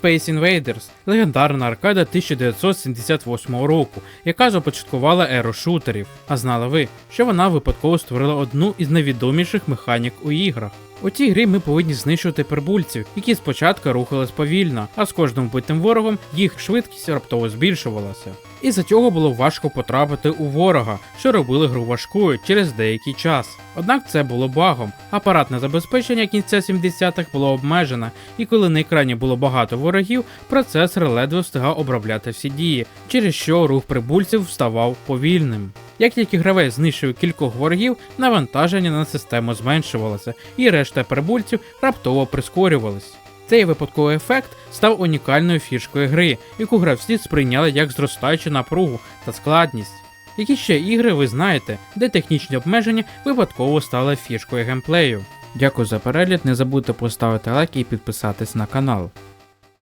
Space Invaders легендарна аркада 1978 року, яка започаткувала еру шутерів. А знали ви, що вона випадково створила одну із найвідоміших механік у іграх. У цій грі ми повинні знищувати прибульців, які спочатку рухались повільно, а з кожним битим ворогом їх швидкість раптово збільшувалася. І за цього було важко потрапити у ворога, що робили гру важкою через деякий час. Однак це було багом. Апаратне забезпечення кінця 70-х було обмежене, і коли на екрані було багато ворогів, процесор ледве встигав обробляти всі дії, через що рух прибульців ставав повільним. Як тільки гравець знищив кількох ворогів, навантаження на систему зменшувалося, і решта прибульців раптово прискорювались. Цей випадковий ефект став унікальною фішкою гри, яку гравці сприйняли як зростаючу напругу та складність. Які ще ігри ви знаєте, де технічні обмеження випадково стали фішкою геймплею? Дякую за перегляд, не забудьте поставити лайк і підписатись на канал.